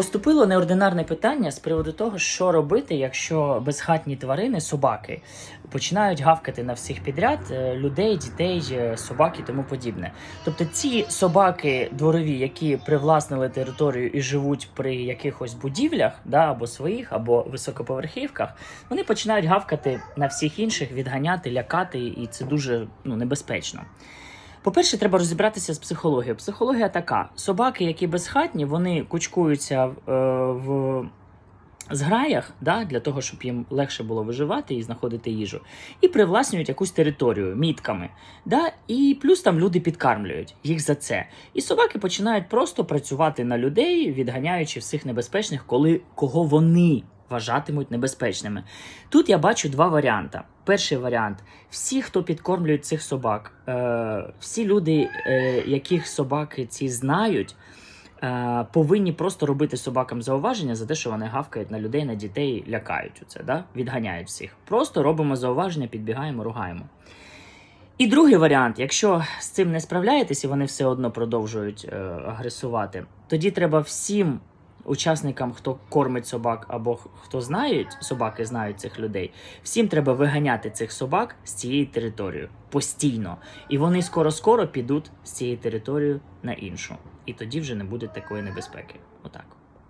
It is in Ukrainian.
Поступило неординарне питання з приводу того, що робити, якщо безхатні тварини, собаки, починають гавкати на всіх підряд е, людей, дітей, е, собак і тому подібне. Тобто ці собаки дворові, які привласнили територію і живуть при якихось будівлях, да, або своїх, або високоповерхівках, вони починають гавкати на всіх інших, відганяти, лякати, і це дуже ну, небезпечно. По-перше, треба розібратися з психологією. Психологія така: собаки, які безхатні, вони кучкуються е, в зграях, да, для того, щоб їм легше було виживати і знаходити їжу, і привласнюють якусь територію мітками. Да, і плюс там люди підкармлюють їх за це. І собаки починають просто працювати на людей, відганяючи всіх небезпечних, коли кого вони вважатимуть небезпечними. Тут я бачу два варіанти. Перший варіант: всі, хто підкормлюють цих собак, е, всі люди, е, яких собаки ці знають, е, повинні просто робити собакам зауваження за те, що вони гавкають на людей, на дітей, лякають оце, да? відганяють всіх. Просто робимо зауваження, підбігаємо, ругаємо. І другий варіант, якщо з цим не справляєтесь і вони все одно продовжують е, агресувати, тоді треба всім учасникам, хто кормить собак або хто знають, собаки знають цих людей, всім треба виганяти цих собак з цієї території постійно. І вони скоро-скоро підуть з цієї території на іншу. І тоді вже не буде такої небезпеки. Отак.